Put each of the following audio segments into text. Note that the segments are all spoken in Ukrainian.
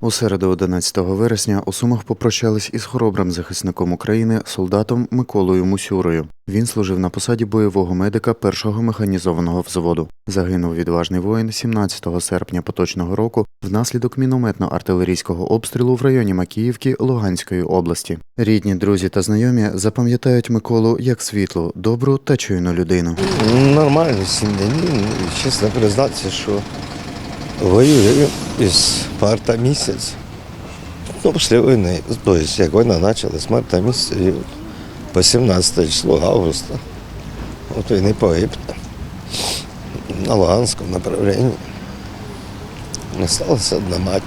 У середу 11 вересня у Сумах попрощались із хоробрим захисником України, солдатом Миколою Мусюрою. Він служив на посаді бойового медика першого механізованого взводу. Загинув відважний воїн 17 серпня поточного року внаслідок мінометно-артилерійського обстрілу в районі Макіївки Луганської області. Рідні, друзі та знайомі запам'ятають Миколу як світлу, добру та чуйну людину. Нормально, сім'янин. І Чесно признатися, що воюю із марта місяць. Ну, після війни, тобто, як війна почалась, з марта місяця по 17 число августа. От він і погиб на Луганському направленні. Осталася одна мать.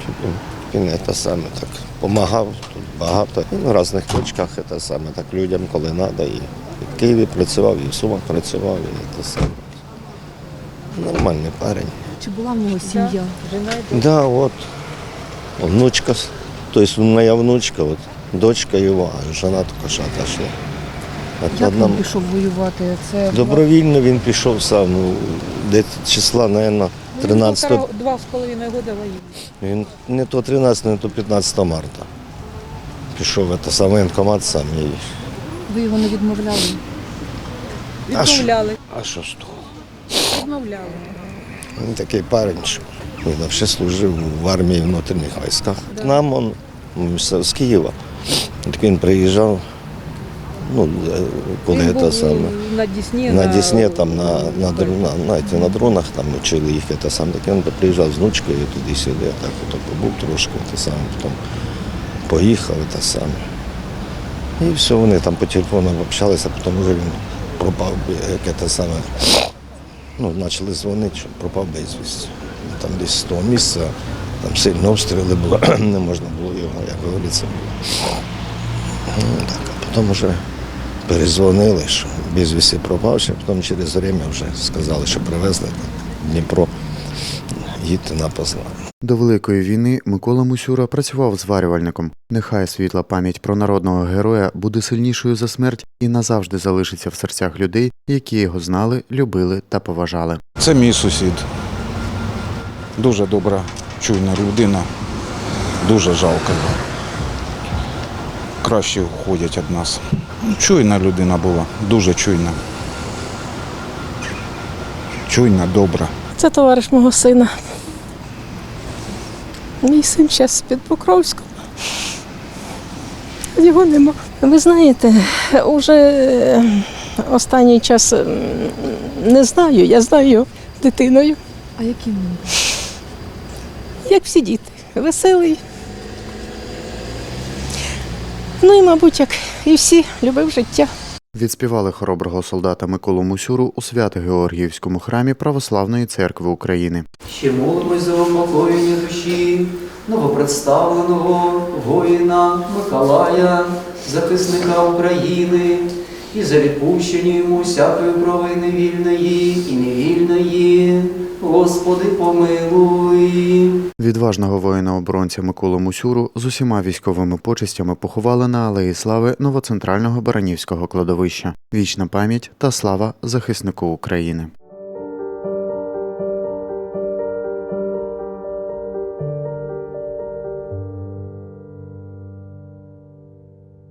Він це саме так допомагав тут багато. І в різних точках це саме так людям, коли треба. І в Києві працював, і в Сумах працював, і це саме. Нормальний парень. Чи була в нього сім'я? Да, от внучка, тобто моя внучка, от, дочка його, а жена тільки що отошла. От Як одна- він пішов воювати? Це Добровільно він пішов сам, ну, десь числа, мабуть, 13 Ну, Два з половиною роки воює. Він не то 13, не то 15 марта. Пішов це саме воєнкомат сам. І... ви його не відмовляли? А що? Відмовляли. А що ж того? Відмовляли. Він такий парень, що він взагалі служив в армії внутрішніх військах. К нам он з Києва. Так він приїжджав, ну, е, коли Він це саме. на Дісні. На Дісні, там, на, на, на, знаєте, на дронах там вчили їх, це саме. Так він приїжджав з внучкою туди-сюди, так от побув трошки, те саме, потім поїхав, те саме. І все, вони там по телефону общалися, потім вже він пропав, яке те саме. Ну, почали дзвонити, що пропав безвість. Там десь з того місця, там сильні обстріли були, не можна було його, як говориться. Ну, так, а потім вже перезвонили, що безвісті пропавши, потім через время вже сказали, що привезли Дніпро, їдьте на Познань. До Великої війни Микола Мусюра працював зварювальником. Нехай світла пам'ять про народного героя буде сильнішою за смерть і назавжди залишиться в серцях людей, які його знали, любили та поважали. Це мій сусід. Дуже добра, чуйна людина. Дуже жалко. Краще уходять від нас. Ну, Чуйна людина була, дуже чуйна. Чуйна, добра. Це товариш мого сина. Мій син зараз під Покровськом. Його нема. Ви знаєте, уже е, останній час не знаю, я знаю його дитиною, А яким він? як всі діти. Веселий. Ну і, мабуть, як і всі, любив життя. Відспівали хороброго солдата Миколу Мусюру у Свято-Георгіївському храмі Православної церкви України. Ще молимось за упокоєння душі новопредставленого воїна Миколая, захисника України, і за відпущення йому всякої провини вільної і невільної. Господи, помилуй. Відважного воїна-оборонця Миколу Мусюру з усіма військовими почестями поховали на Алеї Слави новоцентрального Баранівського кладовища. Вічна пам'ять та слава захиснику України.